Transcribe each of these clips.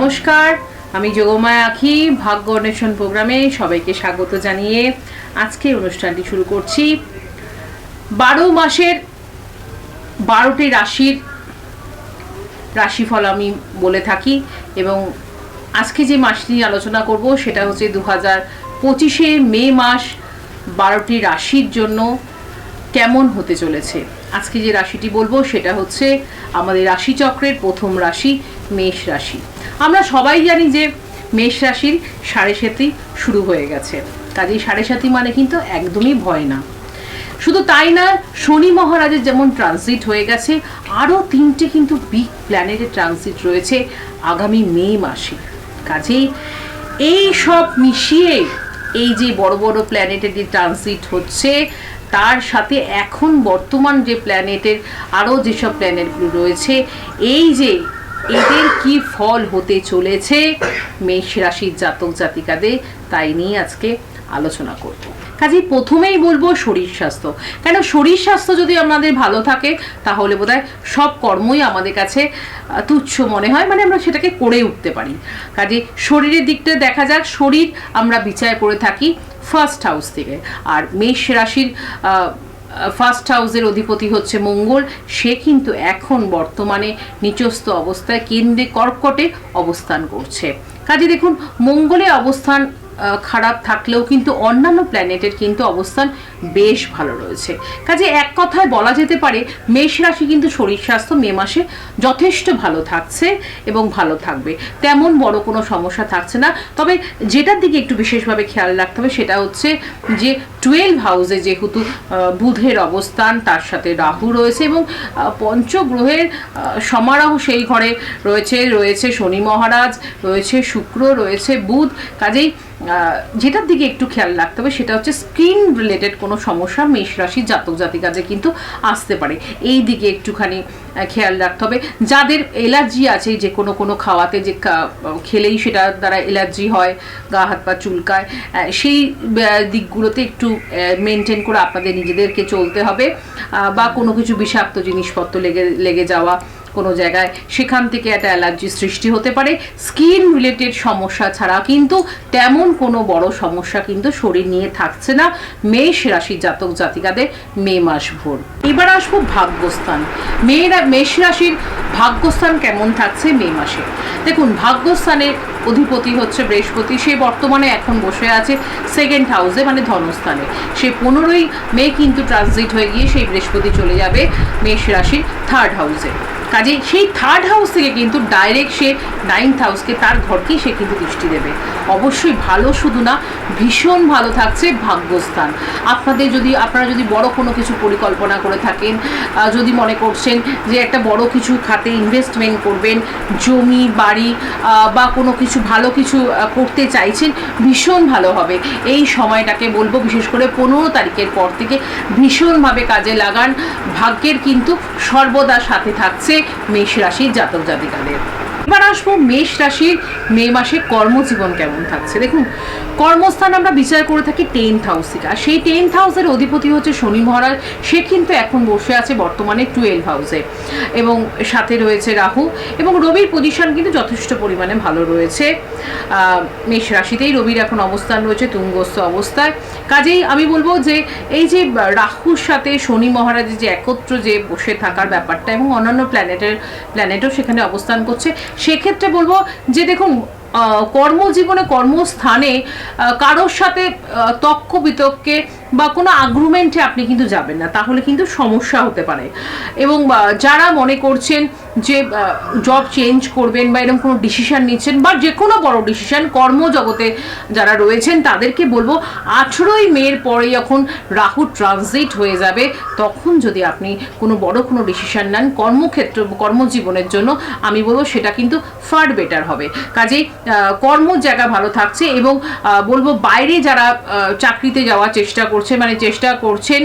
নমস্কার, আমি যোগমায়া আখি, ভাগ্য অন্বেষণ প্রোগ্রামে সবাইকে স্বাগত জানিয়ে আজকে অনুষ্ঠানটি শুরু করছি। বারো মাসের বারোটি রাশির রাশিফল আমি বলে থাকি এবং আজকে যে মাসটি আলোচনা করব সেটা হচ্ছে দু হাজার পঁচিশে মে মাস বারোটি রাশির জন্য কেমন হতে চলেছে। আজকে যে রাশিটি বলব সেটা হচ্ছে আমাদের রাশিচক্রের প্রথম রাশি মেষ রাশি। আমরা সবাই জানি যে মেষ রাশির সাড়ে সাতি শুরু হয়ে গেছে। কাজেই সাড়ে সাতি মানে কিন্তু একদমই ভয় না। শুধু তাই না, শনি মহারাজের যেমন ট্রানজিট হয়ে গেছে, আরও তিনটে কিন্তু বিগ প্ল্যানেটের ট্রানজিট রয়েছে আগামী মে মাসে। কাজেই এই সব মিশিয়ে এই যে বড় বড় প্ল্যানেটের যে ট্রানজিট হচ্ছে, তার সাথে এখন বর্তমান যে প্ল্যানেটের আরও যেসব প্ল্যানেটগুলো রয়েছে, এই যে এদের কি ফল হতে চলেছে? মেষ রাশির জাতক জাতিকাদের, তাই নিয়ে আজকে আলোচনা করব। কাজেই প্রথমেই বলব শরীর স্বাস্থ্য। কেন শরীর স্বাস্থ্য যদি আমাদের ভালো থাকে, তাহলে বোধহয় সব কর্মই আমাদের কাছে তুচ্ছ মনে হয় মানে আমরা সেটাকে করে উঠতে পারি। কাজে শরীরের দিকটা দেখা যাক। শরীর আমরা বিচার করে থাকি ফার্স্ট হাউস থেকে। আর মেষ রাশির ফার্স্ট হাউসের অধিপতি হচ্ছে মঙ্গল। সে কিন্তু এখন বর্তমানে নিচস্থ অবস্থায় কেন্দ্রে কর্কটে অবস্থান করছে। কাজে দেখুন, মঙ্গলে অবস্থান খারাপ থাকলেও কিন্তু অন্যান্য প্ল্যানেটের কিন্তু অবস্থান বেশ ভালো রয়েছে। কাজে এক কথায় বলা যেতে পারে, মেষ রাশি কিন্তু শরীর স্বাস্থ্য মে মাসে যথেষ্ট ভালো থাকছে এবং ভালো থাকবে। তেমন বড় কোনো সমস্যা থাকছে না। তবে যেটার দিকে একটু বিশেষভাবে খেয়াল রাখতে হবে সেটা হচ্ছে যে টুয়েলভ হাউসে যেহেতু বুধের অবস্থান, তার সাথে রাহু রয়েছে এবং পঞ্চগ্রহের সমারোহ সেই ঘরে রয়েছে। রয়েছে শনি মহারাজ, রয়েছে শুক্র, রয়েছে বুধ। কাজেই যেটার দিকে একটু খেয়াল রাখতে হবে সেটা হচ্ছে স্কিন রিলেটেড কোনো সমস্যা মেষ রাশির জাতক জাতিকাজে কিন্তু আসতে পারে। এই দিকে একটুখানি খেয়াল রাখতে হবে। যাদের এলার্জি আছে যে কোনো কোনো খাওয়াতে যে খেলেই সেটা দ্বারা এলার্জি হয়, গা হাত পা চুলকায় সেই দিকগুলোতে একটু মেনটেন করে আপনাদের নিজেদেরকে চলতে হবে। বা কোনো কিছু বিষাক্ত জিনিসপত্র লেগে লেগে যাওয়া কোনো জায়গায় সেখান থেকে একটা অ্যালার্জি সৃষ্টি হতে পারে। স্কিন রিলেটেড সমস্যা ছাড়া কিন্তু তেমন কোনো বড় সমস্যা কিন্তু শরীর নিয়ে থাকছে না। মেষ রাশির জাতক জাতিকাদের মে মাস ভোর। এবার আসব ভাগ্যস্থান। মেয়েরা মেষ রাশির ভাগ্যস্থান কেমন থাকছে মে মাসে? দেখুন, ভাগ্যস্থানের অধিপতি হচ্ছে বৃহস্পতি। সে বর্তমানে এখন বসে আছে সেকেন্ড হাউসে মানে ধনস্থানে। সে পনেরোই মে কিন্তু ট্রানজিট হয়ে গিয়ে সেই বৃহস্পতি চলে যাবে মেষ রাশির থার্ড হাউসে কাজে সেই থার্ড হাউস থেকে কিন্তু ডাইরেক্ট সে নাইন্থ হাউসকে তার ঘরকেই সে কিন্তু দৃষ্টি দেবে। অবশ্যই ভালো শুধু না, ভীষণ ভালো থাকছে ভাগ্যস্থান। আপনাদের যদি, আপনারা যদি বড় কোনো কিছু পরিকল্পনা করে থাকেন যদি মনে করছেন যে একটা বড় কিছু খাতে ইনভেস্টমেন্ট করবেন, জমি, বাড়ি বা কোনো কিছু ভালো কিছু করতে চাইছেন, ভীষণ ভালো হবে। এই সময়টাকে বলব বিশেষ করে পনেরো তারিখের পর থেকে ভীষণভাবে কাজে লাগান। ভাগ্যের কিন্তু সর্বদা সাথে থাকছে মেষ রাশির জাতক জাতিকাদের। এবার আসব মেষ রাশির মে মাসে কর্মজীবন কেমন থাকছে? দেখুন, কর্মস্থান আমরা বিচার করে থাকি টেন্থ হাউস থেকে আর সেই টেন্থ হাউসের অধিপতি হচ্ছে শনি মহারাজ। সে কিন্তু এখন বসে আছে বর্তমানে টুয়েলভ হাউসে এবং সাথে রয়েছে রাহু। এবং রবির পজিশন কিন্তু যথেষ্ট পরিমাণে ভালো রয়েছে। মেষ রাশিতেই রবির এখন অবস্থান রয়েছে, তুঙ্গস্থ অবস্থায়। কাজেই আমি বলব যে, এই যে রাহুর সাথে শনি মহারাজের যে একত্র যে বসে থাকার ব্যাপারটা এবং অন্যান্য প্ল্যানেটের প্ল্যানেটও সেখানে অবস্থান করছে সেক্ষেত্রে বলব যে দেখুন কর্মজীবনে কর্মস্থানে কারোর সাথে তক্ক বিতর্কে বা কোনো আগ্রুমেন্টে আপনি কিন্তু যাবেন না, তাহলে কিন্তু সমস্যা হতে পারে। এবং যারা মনে করছেন যে জব চেঞ্জ করবেন বা এরকম কোনো ডিসিশন নিচ্ছেন বা যে কোনো বড় ডিসিশন কর্মজগতে যারা রয়েছেন, তাদেরকে বলব আঠেরোই মের পরে যখন রাহু ট্রানজিট হয়ে যাবে, তখন যদি আপনি কোনো বড় কোনো ডিসিশন নেন কর্মক্ষেত্র, কর্মজীবনের জন্য, আমি বলব সেটা কিন্তু ফার বেটার হবে। কাজেই কর্ম জায়গা ভালো থাকছে এবং বলব বাইরে যারা চাকরিতে যাওয়ার চেষ্টা করছে মানে চেষ্টা করছেন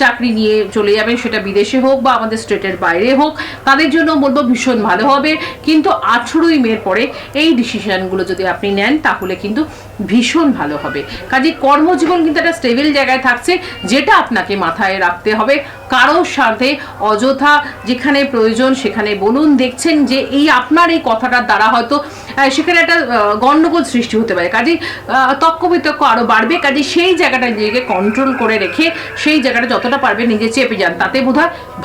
চাকরি নিয়ে চলে যাবেন, সেটা বিদেশে হোক বা আমাদের স্টেটের বাইরে হোক, তাদের জন্য বলব ভীষণ ভালো হবে। কিন্তু আঠেরোই মের পরে এই ডিসিশানগুলো যদি আপনি নেন, তাহলে কিন্তু ভীষণ ভালো হবে। কাজে কর্মজীবন কিন্তু একটা স্টেবল জায়গায় থাকছে, যেটা আপনাকে মাথায় রাখতে হবে। কারোর সাথে অযথা যেখানে প্রয়োজন সেখানে বলুন। দেখছেন যে এই আপনার এই কথাটার দ্বারা হয়তো সেখানে একটা গণ্ডগোল সৃষ্টি হতে পারে। কাজে তক্ক বিতক্ক আরও বাড়বে। কাজে সেই জায়গাটা নিজেকে কন্ট্রোল করে রেখে সেই জায়গাটা যতটা পারবে নিজে চেপে যান। তাতে বোধ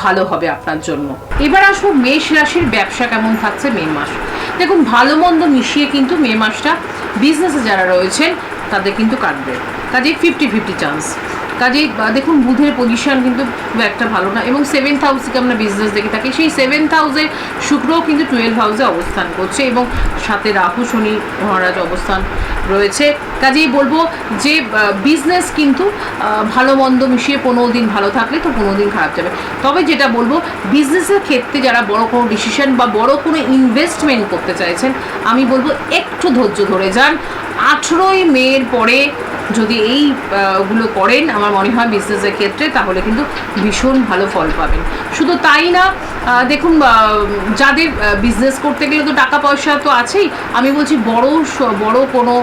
ভালো হবে আপনার জন্য। এবার আসব মেষ রাশির ব্যবসা কেমন থাকছে মে মাস। দেখুন, ভালো মন্দ মিশিয়ে কিন্তু মে মাসটা বিজনেসে যারা রয়েছেন, তাদের কিন্তু কাটবে। কাজে ফিফটি ফিফটি চান্স কাজে দেখুন, বুধের পজিশন কিন্তু খুব একটা ভালো না। এবং সেভেন্থ হাউস থেকে আমরা বিজনেস দেখে থাকি, সেই সেভেন্থ হাউসে শুক্রও কিন্তু টুয়েলভ হাউসে অবস্থান করছে এবং সাথে রাহু, শনি, মহারাজ অবস্থান রয়েছে। কাজেই বলব যে বিজনেস কিন্তু ভালো মন্দ মিশিয়ে পনেরো দিন ভালো থাকলে তো পনেরো দিন খারাপ যাবে। তবে যেটা বলব বিজনেসের ক্ষেত্রে যারা বড় কোনো ডিসিশন বা বড় কোনো ইনভেস্টমেন্ট করতে চাইছেন, আমি বলব একটু ধৈর্য ধরে যান। আঠেরোই মের পরে যদি এই গুলো করেন, আমার মনে হয় বিজনেসের ক্ষেত্রে, তাহলে কিন্তু ভীষণ ভালো ফল পাবেন। শুধু তাই না দেখুন যাদের বিজনেস করতে গেলে তো টাকা পয়সা তো আছেই। আমি বলছি বড় বড় কোনো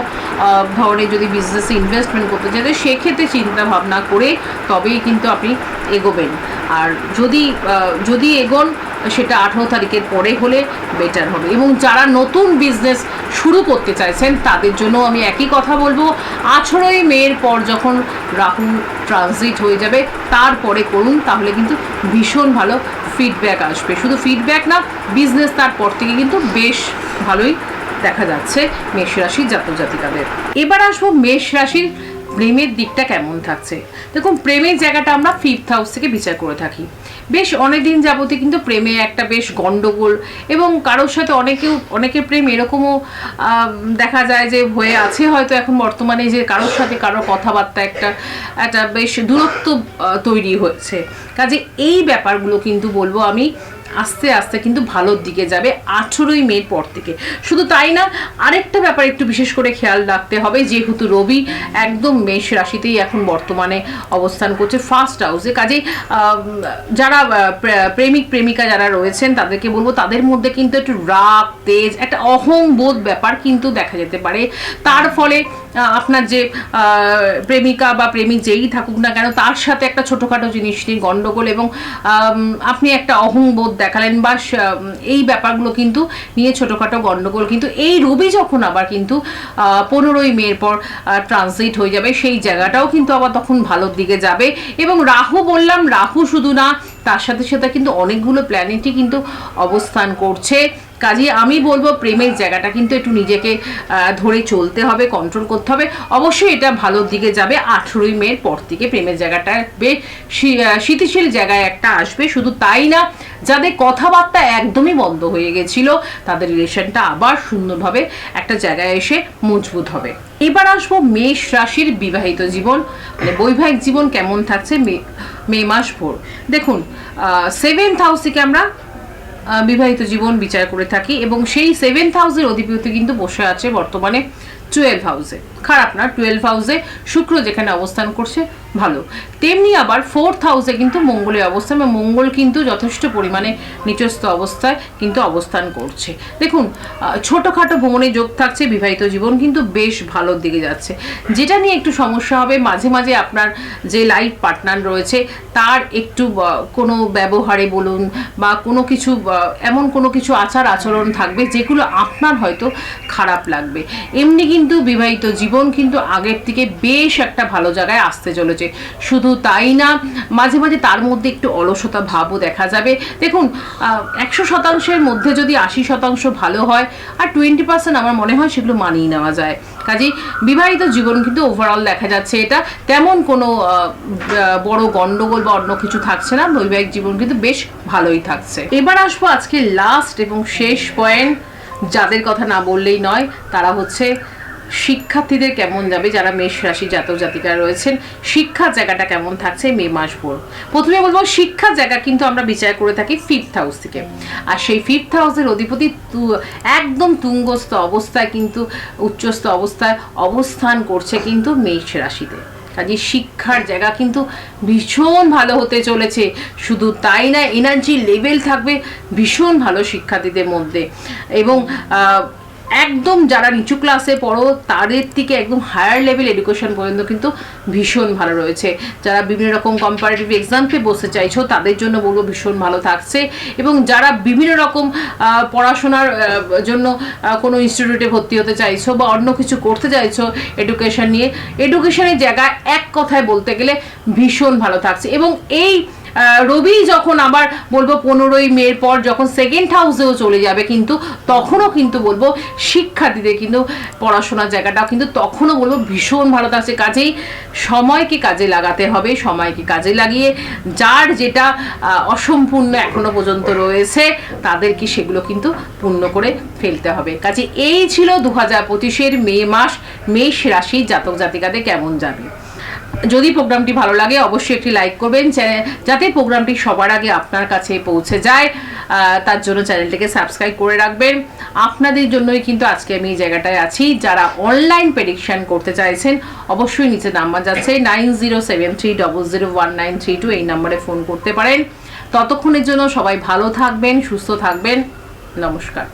ধরনের যদি বিজনেসে ইনভেস্টমেন্ট করতে চাই সেক্ষেত্রে চিন্তা ভাবনা করে তবেই কিন্তু আপনি এগোবেন। আর যদি যদি এগোন, সেটা আঠেরো তারিখের পরে হলে বেটার হবে। এবং যারা নতুন বিজনেস শুরু করতে চাইছেন, তাদের জন্য আমি একই কথা বলব। আঠেরোই মেয়ের পর যখন রাহু ট্রানজিট হয়ে যাবে, তারপরে করুন, তাহলে কিন্তু ভীষণ ভালো ফিডব্যাক আসবে। শুধু ফিডব্যাক না বিজনেস তারপর থেকে কিন্তু বেশ ভালোই দেখা যাচ্ছে মেষ রাশির জাতক জাতিকাদের এবার আসব মেষ রাশির প্রেমের দিকটা কেমন থাকছে? দেখুন, প্রেমের জায়গাটা আমরা ফিফথ হাউস থেকে বিচার করে থাকি। বেশ অনেক দিন যাবতে কিন্তু প্রেমে একটা বেশ গন্ডগোল এবং কারোর সাথে অনেকেও, অনেকের প্রেম এরকমও দেখা যায় যে হয়ে আছে হয়তো এখন বর্তমানে যে কারোর সাথে কারোর কথাবার্তা একটা একটা বেশ দূরত্ব তৈরি হয়েছে কাজে এই ব্যাপারগুলো কিন্তু বলব আমি আস্তে আস্তে কিন্তু ভালোর দিকে যাবে আঠেরোই মের পর থেকে। শুধু তাই না, আরেকটা ব্যাপার একটু বিশেষ করে খেয়াল রাখতে হবে, যেহেতু রবি একদম মেষ রাশিতেই এখন বর্তমানে অবস্থান করছে ফার্স্ট হাউসে কাজেই যারা প্রেমিক, প্রেমিকা যারা রয়েছেন, তাদেরকে বলব, তাদের মধ্যে কিন্তু একটু রাগ, তেজ, একটা অহংবোধ ব্যাপার কিন্তু দেখা যেতে পারে। তার ফলে আপনার যে প্রেমিকা বা প্রেমিক যেই থাকুক না কেন, তার সাথে একটা ছোটোখাটো জিনিস নিয়ে গণ্ডগোল এবং আপনি একটা অহংবোধ দেখালেন বা এই ব্যাপারগুলো কিন্তু নিয়ে ছোটোখাটো গণ্ডগোল কিন্তু এই রবি যখন আবার কিন্তু পনেরোই মের পর ট্রানজিট হয়ে যাবে, সেই জায়গাটাও কিন্তু আবার তখন ভালোর দিকে যাবে। এবং রাহু বললাম, রাহু শুধু না, তার সাথে সাথে কিন্তু অনেকগুলো প্ল্যানেটই কিন্তু অবস্থান করছে। কাজে আমি বলব প্রেমের জায়গাটা কিন্তু একটু নিজেকে ধরে চলতে হবে কন্ট্রোল করতে হবে। অবশ্যই এটা ভালোর দিকে যাবে। আঠেরোই মের পর থেকে প্রেমের জায়গাটা বেশ স্থিতিশীল জায়গায় একটা আসবে। শুধু তাই না, যাদের কথাবার্তা একদমই বন্ধ হয়ে গেছিল, তাদের রিলেশনটা আবার সুন্দরভাবে একটা জায়গায় এসে মজবুত হবে। এবার আসব মেষ রাশির বিবাহিত জীবন। মানে বৈবাহিক জীবন কেমন থাকছে মে মে মাস ভোর। দেখুন সেভেন্থ হাউস থেকে আমরা বিবাহিত জীবন বিচার করে থাকি এবং সেই সেভেন হাউসের অধিপতি কিন্তু বসে আছে বর্তমানে টুয়েলভ হাউসে খারাপ না টুয়েলভ হাউসে শুক্র যেখানে অবস্থান করছে, ভালো। তেমনি আবার ফোর্থ হাউসে কিন্তু মঙ্গলের অবস্থান বা মঙ্গল কিন্তু যথেষ্ট পরিমাণে নিচস্থ অবস্থায় কিন্তু অবস্থান করছে। দেখুন ছোটোখাটো ভ্রমণে যোগ থাকছে, বিবাহিত জীবন কিন্তু বেশ ভালোর দিকে যাচ্ছে। যেটা নিয়ে একটু সমস্যা হবে, মাঝে মাঝে আপনার যে লাইফ পার্টনার রয়েছে, তার একটু কোনো ব্যবহারে বলুন, বা কোনো কিছু এমন কোনো কিছু আচার আচরণ থাকবে, যেগুলো আপনার হয়তো খারাপ লাগবে। এমনি কিন্তু বিবাহিত জীবন কিন্তু আগের থেকে বেশ একটা ভালো জায়গায় আসতে চলেছে। শুধু তাই না, মাঝে মাঝে তার মধ্যে একটু অলসতা ভাবও দেখা যাবে। দেখুন একশো শতাংশের মধ্যে যদি আশি শতাংশ ভালো হয় আর টোয়েন্টি পার্সেন্ট আমার মনে হয় সেগুলো মানিয়ে নেওয়া যায়। কাজেই বিবাহিত জীবন কিন্তু ওভারঅল দেখা যাচ্ছে এটা। তেমন কোনো বড় গন্ডগোল বা অন্য কিছু থাকছে না, বৈবাহিক জীবন কিন্তু বেশ ভালোই থাকছে। এবার আসব আজকে লাস্ট এবং শেষ পয়েন্ট যাদের কথা না বললেই নয়, তারা হচ্ছে শিক্ষার্থীদের কেমন যাবে? যারা মেষ রাশি জাতক জাতিকা রয়েছেন, শিক্ষার জায়গাটা কেমন থাকছে মে মাস ভোর প্রথমে বলব, শিক্ষার জায়গা কিন্তু আমরা বিচার করে থাকি ফিফথ হাউস থেকে। আর সেই ফিফথ হাউসের অধিপতি একদম তুঙ্গস্থ অবস্থায় কিন্তু, উচ্চস্থ অবস্থায় অবস্থান করছে কিন্তু মেষ রাশিতে। কাজে শিক্ষার জায়গা কিন্তু ভীষণ ভালো হতে চলেছে। শুধু তাই না এনার্জি লেভেল থাকবে ভীষণ ভালো শিক্ষার্থীদের মধ্যে। এবং একদম যারা নিচু ক্লাসে পড়ো, তাদের থেকে একদম হায়ার লেভেল এডুকেশন পর্যন্ত কিন্তু ভীষণ ভালো রয়েছে। যারা বিভিন্ন রকম কম্পারেটিভ এক্সামকে বসতে চাইছো, তাদের জন্য বলব ভীষণ ভালো থাকছে। এবং যারা বিভিন্ন রকম পড়াশোনার জন্য কোনো ইনস্টিটিউটে ভর্তি হতে চাইছো বা অন্য কিছু করতে চাইছো এডুকেশন নিয়ে এডুকেশনের জায়গায় এক কথায় বলতে গেলে ভীষণ ভালো থাকছে। এবং এই রবি যখন আবার বলব পনেরোই মের পর যখন সেকেন্ড হাউসেও চলে যাবে কিন্তু তখনও কিন্তু বলব শিক্ষার্থীদের কিন্তু পড়াশোনার জায়গাটাও কিন্তু তখনও বলব ভীষণ ভালো থাকছে। কাজেই সময়কে কাজে লাগাতে হবে, সময়কে কাজে লাগিয়ে যার যেটা অসম্পূর্ণ এখনও পর্যন্ত রয়েছে তাদেরকে সেগুলো কিন্তু পূর্ণ করে ফেলতে হবে। কাজে এই ছিল দু হাজার পঁচিশের মে মাস, মেষ রাশি জাতক জাতিকাদের কেমন যাবে? যদি প্রোগ্রামটি ভালো লাগে, অবশ্যই একটি লাইক করবেন। যাতে প্রোগ্রামটি সবার আগে আপনার কাছে পৌঁছে যায় তার জন্য চ্যানেলটিকে সাবস্ক্রাইব করে রাখবেন। আপনাদের জন্যই কিন্তু আজকে আমি এই জায়গাটায় আছি। যারা অনলাইন প্রেডিকশন করতে চাইছেন, অবশ্যই নিচে নাম্বার যাচ্ছে nine zero seven three double zero one nine three two এই নাম্বারে ফোন করতে পারেন। ততক্ষণের জন্য সবাই ভালো থাকবেন, সুস্থ থাকবেন। নমস্কার।